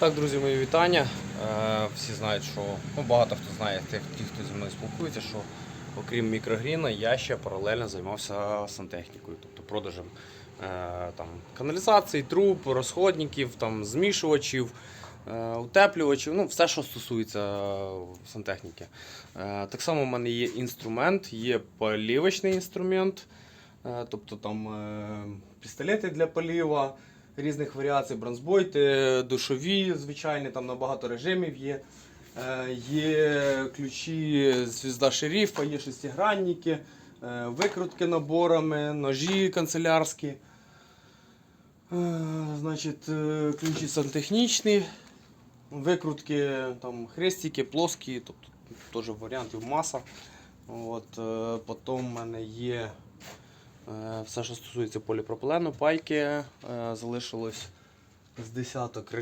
Так, друзі, мої вітання. Е, Всі знають, що ну, багато хто знає, тих, ті, хто зі мною спілкується, що окрім мікрогріна, я ще паралельно займався сантехнікою, тобто продажем е, там, каналізації, труб, розходників, там, змішувачів, е, утеплювачів, ну, все, що стосується сантехніки. Так само в мене є інструмент, є полівочний інструмент, тобто там пістолети для поліва різних варіацій, бронзбойти, душові, звичайні, там на багато режимів є. Е, Є ключі звізда шерифа, є шестигранники, е, викрутки наборами, ножі канцелярські. Е, Значить, ключі сантехнічні, викрутки, там, хрестики, плоскі, тобто теж варіантів маса. От, потім в мене є Все, що стосується поліпропилену, пайки е, залишилось з десяток